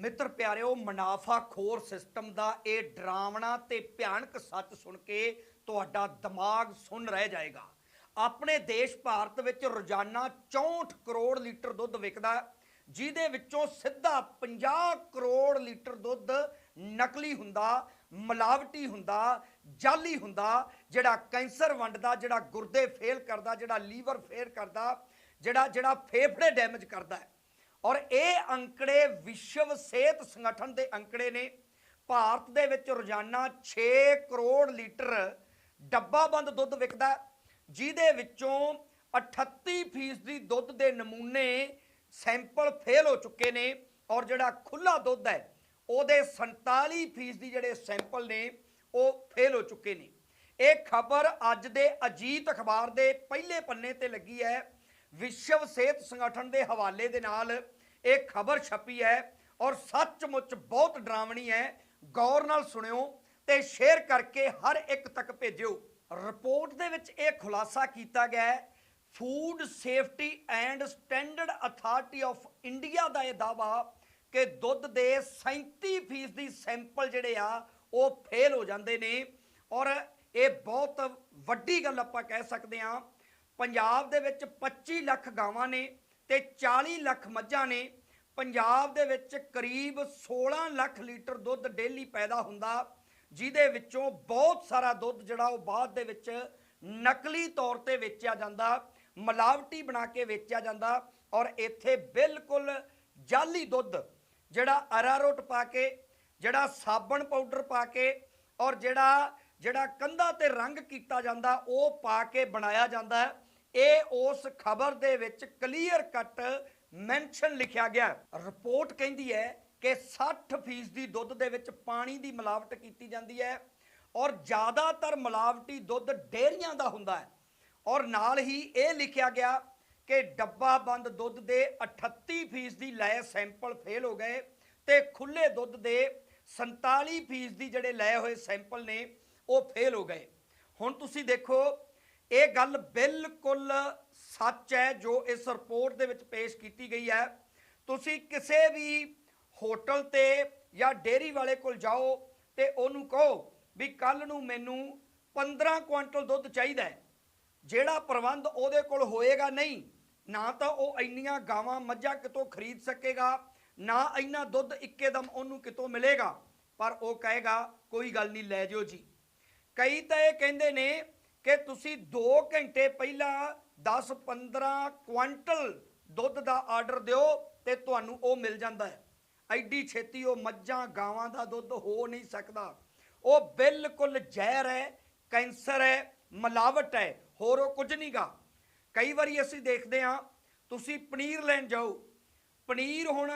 ਮਿੱਤਰ ਪਿਆਰਿਓ ਮੁਨਾਫਾਖੋਰ ਸਿਸਟਮ ਦਾ ਇਹ ਡਰਾਵਣਾ ਤੇ ਭਿਆਨਕ ਸੱਚ ਸੁਣ ਕੇ ਤੁਹਾਡਾ ਦਿਮਾਗ ਸੁੰਨ ਰਹਿ ਜਾਏਗਾ। ਆਪਣੇ ਦੇਸ਼ ਭਾਰਤ ਵਿੱਚ ਰੋਜ਼ਾਨਾ 64 ਕਰੋੜ ਲੀਟਰ ਦੁੱਧ ਵਿਕਦਾ ਜਿਹਦੇ ਵਿੱਚੋਂ ਸਿੱਧਾ 50 ਕਰੋੜ ਲੀਟਰ ਦੁੱਧ ਨਕਲੀ ਹੁੰਦਾ, ਮਿਲਾਵਟੀ ਹੁੰਦਾ, ਜਾਲੀ ਹੁੰਦਾ, ਜਿਹੜਾ ਕੈਂਸਰ ਵੰਡਦਾ, ਜਿਹੜਾ ਗੁਰਦੇ ਫੇਲ ਕਰਦਾ, ਜਿਹੜਾ ਲੀਵਰ ਫੇਲ ਕਰਦਾ, ਜਿਹੜਾ ਜਿਹੜਾ ਫੇਫੜੇ ਡੈਮੇਜ ਕਰਦਾ ਹੈ। ਔਰ ਇਹ ਅੰਕੜੇ ਵਿਸ਼ਵ ਸਿਹਤ ਸੰਗਠਨ ਦੇ ਅੰਕੜੇ ਨੇ। ਭਾਰਤ ਦੇ ਵਿੱਚ ਰੋਜ਼ਾਨਾ 6 ਕਰੋੜ ਲੀਟਰ ਡੱਬਾਬੰਦ ਦੁੱਧ ਵਿਕਦਾ ਜਿਹਦੇ ਵਿੱਚੋਂ 38% ਦੁੱਧ ਦੇ ਨਮੂਨੇ ਸੈਂਪਲ ਫੇਲ ਹੋ ਚੁੱਕੇ ਨੇ ਔਰ ਜਿਹੜਾ ਖੁੱਲਾ ਦੁੱਧ ਹੈ, ਉਹਦੇ 47% ਜਿਹੜੇ ਸੈਂਪਲ ਨੇ, ਉਹ ਫੇਲ ਹੋ ਚੁੱਕੇ ਨੇ। ਇਹ ਖਬਰ ਅੱਜ ਦੇ ਅਜੀਤ ਅਖਬਾਰ ਦੇ ਪਹਿਲੇ ਪੰਨੇ ਤੇ ਲੱਗੀ ਹੈ। ਵਿਸ਼ਵ ਸਿਹਤ ਸੰਗਠਨ ਦੇ ਹਵਾਲੇ ਦੇ ਨਾਲ ਇਹ ਖਬਰ ਛਪੀ ਹੈ ਔਰ ਸੱਚਮੁੱਚ ਬਹੁਤ ਡਰਾਵਣੀ ਹੈ। ਗੌਰ ਨਾਲ ਸੁਣਿਓ ਤੇ ਸ਼ੇਅਰ ਕਰਕੇ ਹਰ ਇੱਕ ਤੱਕ ਭੇਜਿਓ। ਰਿਪੋਰਟ ਦੇ ਵਿੱਚ ਇਹ ਖੁਲਾਸਾ ਕੀਤਾ ਗਿਆ ਹੈ food safety and standard authority of India ਦਾ ਇਹ ਦਾਵਾ ਕਿ ਦੁੱਧ ਦੇ 37% ਦੀ ਸੈਂਪਲ ਜਿਹੜੇ ਆ, ਉਹ ਫੇਲ ਹੋ ਜਾਂਦੇ ਨੇ। ਔਰ ਇਹ ਬਹੁਤ ਵੱਡੀ ਗੱਲ ਆਪਾਂ ਕਹਿ ਸਕਦੇ ਹਾਂ ਪੰਜਾਬ ਦੇ ਵਿੱਚ 25 ਲੱਖ ਗਾਵਾਂ ਨੇ ਤੇ 40 ਲੱਖ ਮੱਝਾਂ ਨੇ। ਪੰਜਾਬ ਦੇ ਵਿੱਚ ਕਰੀਬ 16 ਲੱਖ ਲੀਟਰ ਦੁੱਧ ਡੇਲੀ ਪੈਦਾ ਹੁੰਦਾ, ਜਿਹਦੇ ਵਿੱਚੋਂ ਬਹੁਤ ਸਾਰਾ ਦੁੱਧ ਜਿਹੜਾ ਉਹ ਬਾਅਦ ਦੇ ਵਿੱਚ ਨਕਲੀ ਤੌਰ ਤੇ ਵੇਚਿਆ ਜਾਂਦਾ, ਮਿਲਾਵਟੀ ਬਣਾ ਕੇ ਵੇਚਿਆ ਜਾਂਦਾ ਔਰ ਇੱਥੇ ਬਿਲਕੁਲ ਜਾਲੀ ਦੁੱਧ ਜਿਹੜਾ ਅਰਾਰੋਟ ਪਾ ਕੇ, ਜਿਹੜਾ ਸਾਬਣ ਪਾਊਡਰ ਪਾ ਕੇ ਔਰ ਜਿਹੜਾ ਜਿਹੜਾ ਕੰਧਾਂ ਤੇ ਰੰਗ ਕੀਤਾ ਜਾਂਦਾ, ਉਹ ਪਾ ਕੇ ਬਣਾਇਆ ਜਾਂਦਾ। ਹੈ ਇਹ ਉਸ ਖਬਰ ਦੇ ਵਿੱਚ ਕਲੀਅਰ ਕੱਟ ਮੈਂਸ਼ਨ ਲਿਖਿਆ ਗਿਆ। ਰਿਪੋਰਟ ਕਹਿੰਦੀ ਹੈ ਕਿ 60% ਦੀ ਦੁੱਧ ਦੇ ਵਿੱਚ ਪਾਣੀ ਦੀ ਮਿਲਾਵਟ ਕੀਤੀ ਜਾਂਦੀ ਹੈ ਔਰ ਜ਼ਿਆਦਾਤਰ ਮਿਲਾਵਟੀ ਦੁੱਧ ਡੇਅਰੀਆਂ ਦਾ ਹੁੰਦਾ ਹੈ। ਔਰ ਨਾਲ ਹੀ ਇਹ ਲਿਖਿਆ ਗਿਆ ਕਿ ਡੱਬਾ ਬੰਦ ਦੁੱਧ ਦੇ 38% ਦੀ ਲਏ ਸੈਂਪਲ ਫੇਲ ਹੋ ਗਏ ਤੇ ਖੁੱਲੇ ਦੁੱਧ ਦੇ 47% ਦੀ ਜਿਹੜੇ ਲਏ ਹੋਏ ਸੈਂਪਲ ਨੇ ਉਹ ਫੇਲ ਹੋ ਗਏ। ਹੁਣ ਤੁਸੀਂ ਦੇਖੋ ਇਹ ਗੱਲ ਬਿਲਕੁਲ ਸੱਚ ਹੈ ਜੋ ਇਸ ਰਿਪੋਰਟ ਦੇ ਵਿੱਚ ਪੇਸ਼ ਕੀਤੀ ਗਈ ਹੈ। ਤੁਸੀਂ ਕਿਸੇ ਵੀ ਹੋਟਲ ਤੇ ਜਾਂ ਡੇਅਰੀ ਵਾਲੇ ਕੋਲ ਜਾਓ ਤੇ ਉਹਨੂੰ ਕਹੋ ਵੀ ਕੱਲ ਨੂੰ ਮੈਨੂੰ 15 ਕੁਇੰਟਲ ਦੁੱਧ ਚਾਹੀਦਾ ਹੈ। ਜਿਹੜਾ ਪ੍ਰਬੰਧ ਉਹਦੇ ਕੋਲ ਹੋਏਗਾ ਨਹੀਂ, ਨਾ ਤਾਂ ਉਹ ਇੰਨੀਆਂ ਗਾਵਾਂ ਮੱਝਾਂ ਕਿਤੋਂ ਖਰੀਦ ਸਕੇਗਾ, ਨਾ ਇੰਨਾ ਦੁੱਧ ਇੱਕੇਦਮ ਉਹਨੂੰ ਕਿਤੋਂ ਮਿਲੇਗਾ। ਪਰ ਉਹ ਕਹੇਗਾ, ਕੋਈ ਗੱਲ ਨਹੀਂ, ਲੈ ਜਿਓ ਜੀ। ਕਈ ਤਾਂ ਇਹ ਕਹਿੰਦੇ ਨੇ ਕਿ ਤੁਸੀਂ 2 ਘੰਟੇ ਪਹਿਲਾਂ 10-15 ਕੁਇੰਟਲ ਦੁੱਧ ਦਾ ਆਰਡਰ ਦਿਓ ਤੇ ਤੁਹਾਨੂੰ ਉਹ ਮਿਲ ਜਾਂਦਾ ਹੈ। ਐਡੀ ਛੇਤੀ ਉਹ ਮੱਝਾਂ, ਗਾਵਾਂ ਦਾ ਦੁੱਧ ਹੋ ਨਹੀਂ ਸਕਦਾ। ਉਹ ਬਿਲਕੁਲ ਜ਼ਹਿਰ ਹੈ, ਕੈਂਸਰ ਹੈ, ਮਿਲਾਵਟ ਹੈ, ਹੋਰ ਉਹ ਕੁਝ ਨਹੀਂਗਾ ਕਈ ਵਾਰੀ ਅਸੀਂ ਦੇਖਦੇ ਹਾਂ, ਤੁਸੀਂ ਪਨੀਰ ਲੈਣ ਜਾਓ। ਪਨੀਰ ਹੁਣ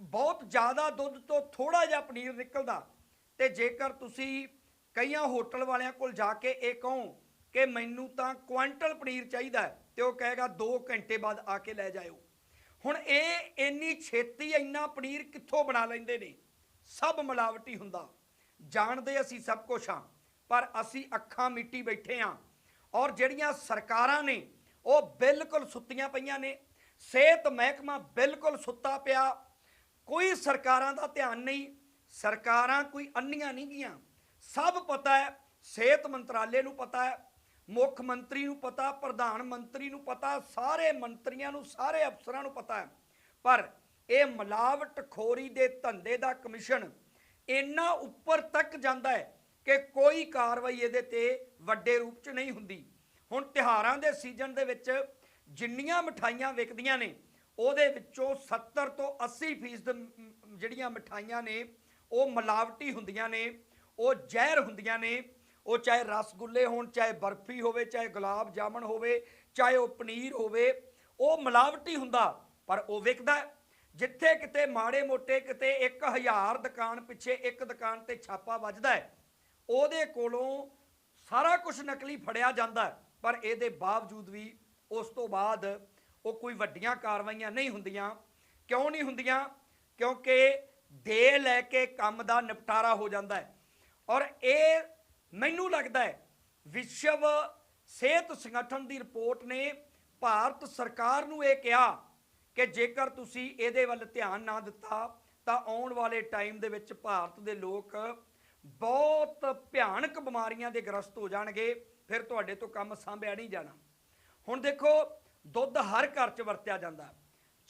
ਬਹੁਤ ਜ਼ਿਆਦਾ ਦੁੱਧ ਤੋਂ ਥੋੜਾ ਜਿਹਾ ਪਨੀਰ ਨਿਕਲਦਾ ਤੇ ਜੇਕਰ ਤੁਸੀਂ ਕਈਆਂ ਹੋਟਲ ਵਾਲਿਆਂ ਕੋਲ ਜਾ ਕੇ ਇਹ ਕਹੋ ਕਿ ਮੈਨੂੰ ਤਾਂ ਕੁਆਂਟਲ ਪਨੀਰ ਚਾਹੀਦਾ ਹੈ, ਤੇ ਉਹ ਕਹੇਗਾ 2 ਘੰਟੇ ਬਾਅਦ ਆ ਕੇ ਲੈ ਜਾਇਓ। ਹੁਣ ਇਹ ਇੰਨੀ ਛੇਤੀ ਇੰਨਾ ਪਨੀਰ ਕਿੱਥੋਂ ਬਣਾ ਲੈਂਦੇ ਨੇ? ਸਭ ਮਿਲਾਵਟੀ ਹੁੰਦਾ। ਜਾਣਦੇ ਅਸੀਂ ਸਭ ਕੁਝ ਹਾਂ ਪਰ ਅਸੀਂ ਅੱਖਾਂ ਮਿੱਟੀ ਬੈਠੇ ਹਾਂ ਔਰ ਜਿਹੜੀਆਂ ਸਰਕਾਰਾਂ ਨੇ ਉਹ ਬਿਲਕੁਲ ਸੁੱਤੀਆਂ ਪਈਆਂ ਨੇ। ਸਿਹਤ ਮਹਿਕਮਾ ਬਿਲਕੁਲ ਸੁੱਤਾ ਪਿਆ। ਕੋਈ ਸਰਕਾਰਾਂ ਦਾ ਧਿਆਨ ਨਹੀਂ ਸਰਕਾਰਾਂ ਕੋਈ ਅੰਨੀਆਂ ਨਹੀਂ ਗੀਆਂ ਸਭ ਪਤਾ ਹੈ, ਸਿਹਤ ਮੰਤਰਾਲੇ ਨੂੰ ਪਤਾ ਹੈ, ਮੁੱਖ ਮੰਤਰੀ ਨੂੰ ਪਤਾ, ਪ੍ਰਧਾਨ ਮੰਤਰੀ ਨੂੰ ਪਤਾ, ਸਾਰੇ ਮੰਤਰੀਆਂ ਨੂੰ, ਸਾਰੇ ਅਫਸਰਾਂ ਨੂੰ ਪਤਾ ਹੈ। ਪਰ ਇਹ ਮਿਲਾਵਟ ਖੋਰੀ ਦੇ ਧੰਦੇ ਦਾ ਕਮਿਸ਼ਨ ਇੰਨਾ ਉੱਪਰ ਤੱਕ ਜਾਂਦਾ ਹੈ ਕਿ ਕੋਈ ਕਾਰਵਾਈ ਇਹਦੇ ਤੇ ਵੱਡੇ ਰੂਪ 'ਚ ਨਹੀਂ ਹੁੰਦੀ। ਹੁਣ ਤਿਹਾਰਾਂ ਦੇ ਸੀਜ਼ਨ ਦੇ ਵਿੱਚ ਜਿੰਨੀਆਂ ਮਠਾਈਆਂ ਵਿਕਦੀਆਂ ਨੇ, ਉਹਦੇ ਵਿੱਚੋਂ 70 ਤੋਂ 80% ਫੀਸਦ ਜਿਹੜੀਆਂ ਮਠਾਈਆਂ ਨੇ, ਉਹ ਮਿਲਾਵਟੀ ਹੁੰਦੀਆਂ ਨੇ। ਉਹ ਜ਼ਹਿਰ ਹੁੰਦੀਆਂ ਨੇ। ਉਹ ਚਾਹੇ ਰਸਗੁੱਲੇ ਹੋਣ, ਚਾਹੇ ਬਰਫੀ ਹੋਵੇ, ਚਾਹੇ ਗੁਲਾਬ ਜਾਮਣ ਹੋਵੇ, ਚਾਹੇ ਉਹ ਪਨੀਰ ਹੋਵੇ, ਉਹ ਮਿਲਾਵਟੀ ਹੁੰਦਾ, ਪਰ ਉਹ ਵਿਕਦਾ ਜਿੱਥੇ ਕਿਤੇ ਮਾੜੇ ਮੋਟੇ ਕਿਤੇ 1000 ਦੁਕਾਨ ਪਿੱਛੇ ਇੱਕ ਦੁਕਾਨ ਤੇ ਛਾਪਾ ਵੱਜਦਾ ਹੈ, ਉਹਦੇ ਕੋਲੋਂ ਸਾਰਾ ਕੁਝ ਨਕਲੀ ਫੜਿਆ ਜਾਂਦਾ ਪਰ ਇਹਦੇ ਬਾਵਜੂਦ ਵੀ ਉਸ ਤੋਂ ਬਾਅਦ ਉਹ ਕੋਈ ਵੱਡੀਆਂ ਕਾਰਵਾਈਆਂ ਨਹੀਂ ਹੁੰਦੀਆਂ। ਕਿਉਂ ਨਹੀਂ ਹੁੰਦੀਆਂ? ਕਿਉਂਕਿ ਦੇ ਲੈ ਕੇ ਕੰਮ ਦਾ ਨਿਪਟਾਰਾ ਹੋ ਜਾਂਦਾ ਹੈ। ਔਰ ਇਹ ਮੈਨੂੰ ਲੱਗਦਾ ਹੈ ਵਿਸ਼ਵ ਸਿਹਤ ਸੰਗਠਨ ਦੀ ਰਿਪੋਰਟ ਨੇ ਭਾਰਤ ਸਰਕਾਰ ਨੂੰ ਇਹ ਕਿਹਾ ਕਿ ਜੇਕਰ ਤੁਸੀਂ ਇਹਦੇ ਵੱਲ ਧਿਆਨ ਨਾ ਦਿੱਤਾ, ਤਾਂ ਆਉਣ ਵਾਲੇ ਟਾਈਮ ਦੇ ਵਿੱਚ ਭਾਰਤ ਦੇ ਲੋਕ ਬਹੁਤ ਭਿਆਨਕ ਬਿਮਾਰੀਆਂ ਦੇ ਗ੍ਰਸਤ ਹੋ ਜਾਣਗੇ। ਫਿਰ ਤੁਹਾਡੇ ਤੋਂ ਕੰਮ ਸਾਂਭਿਆ ਨਹੀਂ ਜਾਣਾ। ਹੁਣ ਦੇਖੋ, ਦੁੱਧ ਹਰ ਘਰ 'ਚ ਵਰਤਿਆ ਜਾਂਦਾ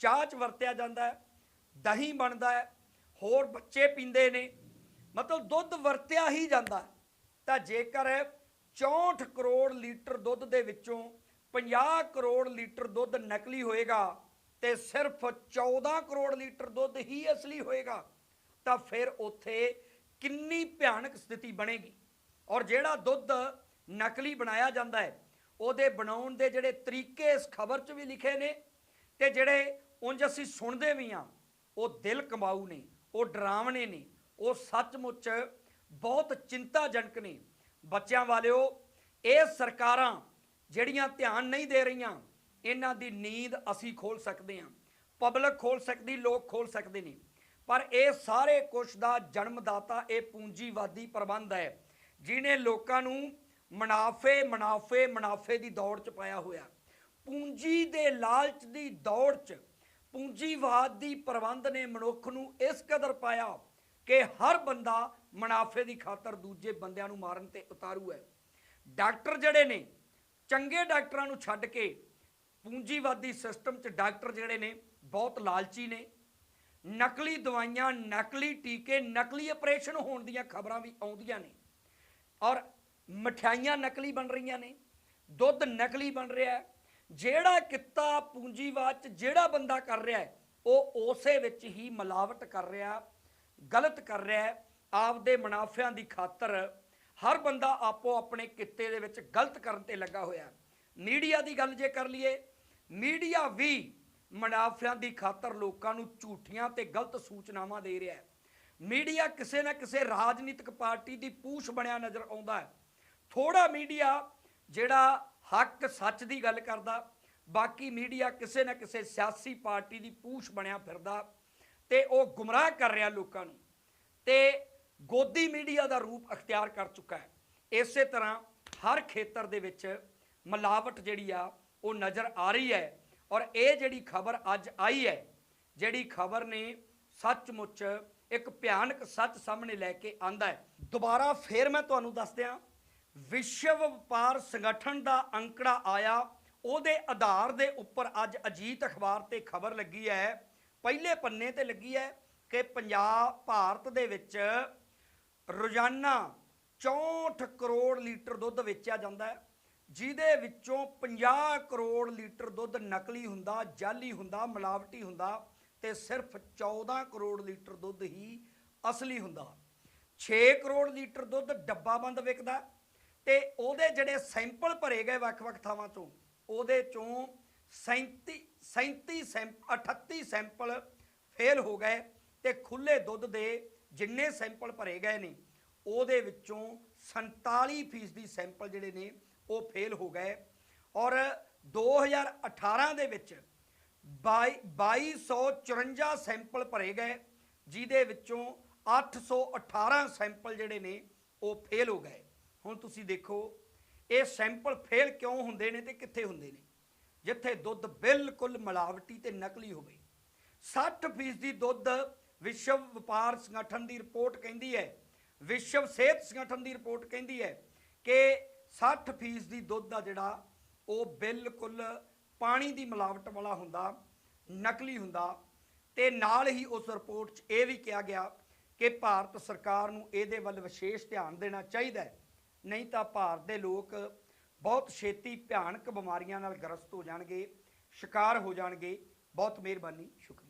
ਚਾਹ 'ਚ ਵਰਤਿਆ ਜਾਂਦਾ ਦਹੀਂ ਬਣਦਾ ਹੈ। ਹੋਰ ਬੱਚੇ ਪੀਂਦੇ ਨੇ। ਮਤਲਬ ਦੁੱਧ ਵਰਤਿਆ ਹੀ ਜਾਂਦਾ ਤਾਂ ਜੇਕਰ 64 ਕਰੋੜ ਲੀਟਰ ਦੁੱਧ ਦੇ ਵਿੱਚੋਂ 50 ਕਰੋੜ ਲੀਟਰ ਦੁੱਧ ਨਕਲੀ ਹੋਏਗਾ ਤੇ ਸਿਰਫ 14 ਕਰੋੜ ਲੀਟਰ ਦੁੱਧ ਹੀ ਅਸਲੀ ਹੋਏਗਾ, ਤਾਂ ਫਿਰ ਉੱਥੇ ਕਿੰਨੀ ਭਿਆਨਕ ਸਥਿਤੀ ਬਣੇਗੀ। ਔਰ ਜਿਹੜਾ ਦੁੱਧ ਨਕਲੀ ਬਣਾਇਆ ਜਾਂਦਾ ਹੈ, ਉਹਦੇ ਬਣਾਉਣ ਦੇ ਜਿਹੜੇ ਤਰੀਕੇ ਇਸ ਖਬਰ 'ਚ ਵੀ ਲਿਖੇ ਨੇ ਤੇ ਜਿਹੜੇ ਉਂਝ ਅਸੀਂ ਸੁਣਦੇ ਵੀ ਆ ਉਹ ਦਿਲ ਕਮਾਊ ਨੇ, ਉਹ ਡਰਾਵਣੇ ਨੇ ਉਹ ਸੱਚਮੁੱਚ ਬਹੁਤ ਚਿੰਤਾਜਨਕ ਨੇ। ਬੱਚਿਆਂ ਵਾਲਿਓ, ਇਹ ਸਰਕਾਰਾਂ ਜਿਹੜੀਆਂ ਧਿਆਨ ਨਹੀਂ ਦੇ ਰਹੀਆਂ, ਇਹਨਾਂ ਦੀ ਨੀਂਦ ਅਸੀਂ ਖੋਲ ਸਕਦੇ ਹਾਂ। ਪਬਲਿਕ ਖੋਲ ਸਕਦੀ, ਲੋਕ ਖੋਲ ਸਕਦੇ ਨੇ। ਪਰ ਇਹ ਸਾਰੇ ਕੁਛ ਦਾ ਜਨਮਦਾਤਾ, ਇਹ ਪੂੰਜੀਵਾਦੀ ਪ੍ਰਬੰਧ ਹੈ ਜਿਨੇ ਲੋਕਾਂ ਨੂੰ ਮੁਨਾਫੇ ਮੁਨਾਫੇ ਮੁਨਾਫੇ ਦੀ ਦੌੜ ਚ ਪਾਇਆ ਹੋਇਆ। ਪੂੰਜੀ ਦੇ ਲਾਲਚ ਦੀ ਦੌੜ ਚ ਪੂੰਜੀਵਾਦ ਦੀ ਪ੍ਰਬੰਧ ਨੇ ਮਨੁੱਖ ਨੂੰ ਇਸ ਕਦਰ ਪਾਇਆ ਕਿ ਹਰ ਬੰਦਾ ਮੁਨਾਫੇ ਦੀ ਖਾਤਰ ਦੂਜੇ ਬੰਦਿਆਂ ਨੂੰ ਮਾਰਨ ਤੇ ਉਤਾਰੂ ਹੈ। ਡਾਕਟਰ ਜਿਹੜੇ ਨੇ, ਚੰਗੇ ਡਾਕਟਰਾਂ ਨੂੰ ਛੱਡ ਕੇ ਪੂੰਜੀਵਾਦੀ ਸਿਸਟਮ 'ਚ ਡਾਕਟਰ ਜਿਹੜੇ ਨੇ, ਬਹੁਤ ਲਾਲਚੀ ਨੇ। ਨਕਲੀ ਦਵਾਈਆਂ, ਨਕਲੀ ਟੀਕੇ, ਨਕਲੀ ਆਪਰੇਸ਼ਨ ਹੋਣ ਦੀਆਂ ਖਬਰਾਂ ਵੀ ਆਉਂਦੀਆਂ ਨੇ। ਔਰ ਮਠਿਆਈਆਂ ਨਕਲੀ ਬਣ ਰਹੀਆਂ ਨੇ, ਦੁੱਧ ਨਕਲੀ ਬਣ ਰਿਹਾ ਹੈ। ਜਿਹੜਾ ਕਿੱਤਾ ਪੂੰਜੀਵਾਦ 'ਚ ਜਿਹੜਾ ਬੰਦਾ ਕਰ ਰਿਹਾ ਹੈ, ਉਹ ਉਸੇ ਵਿੱਚ ਹੀ ਮਿਲਾਵਟ ਕਰ ਰਿਹਾ। ਗਲਤ ਕਰ ਰਿਹਾ ਹੈ, ਆਪਦੇ ਮੁਨਾਫਿਆਂ ਦੀ ਖਾਤਰ ਹਰ ਬੰਦਾ ਆਪੋ ਆਪਣੇ ਕਿੱਤੇ ਦੇ ਵਿੱਚ ਗਲਤ ਕਰਨ ਤੇ ਲੱਗਾ ਹੋਇਆ ਮੀਡੀਆ ਦੀ ਗੱਲ ਜੇ ਕਰ ਲਈਏ, ਮੀਡੀਆ ਵੀ ਮੁਨਾਫਿਆਂ ਦੀ ਖਾਤਰ ਲੋਕਾਂ ਨੂੰ ਝੂਠੀਆਂ ਤੇ ਗਲਤ ਸੂਚਨਾਵਾਂ ਦੇ ਰਿਹਾ ਹੈ। ਮੀਡੀਆ ਕਿਸੇ ਨਾ ਕਿਸੇ ਰਾਜਨੀਤਿਕ ਪਾਰਟੀ ਦੀ ਪੂਛ ਬਣਿਆ ਨਜ਼ਰ ਆਉਂਦਾ ਹੈ। ਥੋੜਾ ਮੀਡੀਆ ਜਿਹੜਾ ਹੱਕ ਸੱਚ ਦੀ ਗੱਲ ਕਰਦਾ, ਬਾਕੀ ਮੀਡੀਆ ਕਿਸੇ ਨਾ ਕਿਸੇ ਸਿਆਸੀ ਪਾਰਟੀ ਦੀ ਪੂਛ ਬਣਿਆ ਫਿਰਦਾ ਤੇ ਉਹ ਗੁੰਮਰਾਹ ਕਰ ਰਿਹਾ ਲੋਕਾਂ ਨੂੰ। ਤੇ ਗੋਦੀ ਮੀਡੀਆ ਦਾ ਰੂਪ ਅਖਤਿਆਰ ਕਰ ਚੁੱਕਾ ਹੈ। ਇਸੇ ਤਰ੍ਹਾਂ ਹਰ ਖੇਤਰ ਦੇ ਵਿੱਚ ਮਿਲਾਵਟ ਜਿਹੜੀ ਆ, ਉਹ ਨਜ਼ਰ ਆ ਰਹੀ ਹੈ ਔਰ ਇਹ ਜਿਹੜੀ ਖਬਰ ਅੱਜ ਆਈ ਹੈ, ਜਿਹੜੀ ਖਬਰ ਨੇ ਸੱਚਮੁੱਚ ਇੱਕ ਭਿਆਨਕ ਸੱਚ ਸਾਹਮਣੇ ਲੈ ਕੇ ਆਂਦਾ ਹੈ। ਦੁਬਾਰਾ ਫੇਰ ਮੈਂ ਤੁਹਾਨੂੰ ਦੱਸ ਦਿਆਂ, ਵਿਸ਼ਵ ਵਪਾਰ ਸੰਗਠਨ ਦਾ ਅੰਕੜਾ ਆਇਆ, ਉਹਦੇ ਆਧਾਰ ਦੇ ਉੱਪਰ ਅੱਜ ਅਜੀਤ ਅਖਬਾਰ ਤੇ ਖਬਰ ਲੱਗੀ ਹੈ ਪਹਿਲੇ ਪੰਨੇ ਤੇ ਲੱਗੀ ਹੈ ਕਿ ਪੰਜਾਬ, ਭਾਰਤ ਦੇ ਵਿੱਚ ਰੋਜ਼ਾਨਾ 64 ਕਰੋੜ ਲੀਟਰ ਦੁੱਧ ਵੇਚਿਆ ਜਾਂਦਾ ਹੈ, ਜਿਹਦੇ ਵਿੱਚੋਂ 50 ਕਰੋੜ ਲੀਟਰ ਦੁੱਧ ਨਕਲੀ ਹੁੰਦਾ, ਜਾਲੀ ਹੁੰਦਾ, ਮਿਲਾਵਟੀ ਹੁੰਦਾ ਤੇ ਸਿਰਫ 14 ਕਰੋੜ ਲੀਟਰ ਦੁੱਧ ਹੀ ਅਸਲੀ ਹੁੰਦਾ। 6 ਕਰੋੜ ਲੀਟਰ ਦੁੱਧ ਡੱਬਾ ਬੰਦ ਵਿਕਦਾ ਤੇ ਉਹਦੇ ਜਿਹੜੇ ਸੈਂਪਲ ਭਰੇ ਗਏ ਵੱਖ-ਵੱਖ ਥਾਵਾਂ ਤੋਂ, ਉਹਦੇ ਚੋਂ 37 37 ਸੈਂਪ 38 ਸੈਂਪਲ ਫੇਲ ਹੋ ਗਏ ਤੇ ਖੁੱਲੇ ਦੁੱਧ ਦੇ ਜਿੰਨੇ ਸੈਂਪਲ ਭਰੇ ਗਏ ਨੇ, ਉਹਦੇ ਵਿੱਚੋਂ 47% ਦੀ ਸੈਂਪਲ ਜਿਹੜੇ ਨੇ, ਉਹ ਫੇਲ ਹੋ ਗਏ। ਔਰ 2018 ਦੇ ਵਿੱਚ 22 2254 ਸੈਂਪਲ ਭਰੇ ਗਏ, ਜਿਹਦੇ ਵਿੱਚੋਂ 818 ਸੈਂਪਲ ਜਿਹੜੇ ਨੇ, ਉਹ ਫੇਲ ਹੋ ਗਏ। ਹੁਣ ਤੁਸੀਂ ਦੇਖੋ, ਇਹ ਸੈਂਪਲ ਫੇਲ ਕਿਉਂ ਹੁੰਦੇ ਨੇ ਤੇ ਕਿੱਥੇ ਹੁੰਦੇ ਨੇ? ਜਿੱਥੇ ਦੁੱਧ ਬਿਲਕੁਲ ਮਿਲਾਵਟੀ ਤੇ ਨਕਲੀ ਹੋਵੇ। 60% ਦੁੱਧ ਵਿਸ਼ਵ ਵਪਾਰ ਸੰਗਠਨ ਦੀ ਰਿਪੋਰਟ ਕਹਿੰਦੀ ਹੈ, ਵਿਸ਼ਵ ਸਿਹਤ ਸੰਗਠਨ ਦੀ ਰਿਪੋਰਟ ਕਹਿੰਦੀ ਹੈ ਕਿ 60% ਦੁੱਧ ਦਾ ਜਿਹੜਾ, ਉਹ ਬਿਲਕੁਲ ਪਾਣੀ ਦੀ ਮਿਲਾਵਟ ਵਾਲਾ ਹੁੰਦਾ, ਨਕਲੀ ਹੁੰਦਾ। ਤੇ ਨਾਲ ਹੀ ਉਸ ਰਿਪੋਰਟ 'ਚ ਇਹ ਵੀ ਕਿਹਾ ਗਿਆ ਕਿ ਭਾਰਤ ਸਰਕਾਰ ਨੂੰ ਇਹਦੇ ਵੱਲ ਵਿਸ਼ੇਸ਼ ਧਿਆਨ ਦੇਣਾ ਚਾਹੀਦਾ ਹੈ। ਨਹੀਂ ਤਾਂ ਭਾਰਤ ਦੇ ਲੋਕ ਬਹੁਤ ਛੇਤੀ ਭਿਆਨਕ ਬਿਮਾਰੀਆਂ ਨਾਲ ਗ੍ਰਸਤ ਹੋ ਜਾਣਗੇ ਸ਼ਿਕਾਰ ਹੋ ਜਾਣਗੇ। ਬਹੁਤ ਮਿਹਰਬਾਨੀ ਸ਼ੁਕਰੀਆ।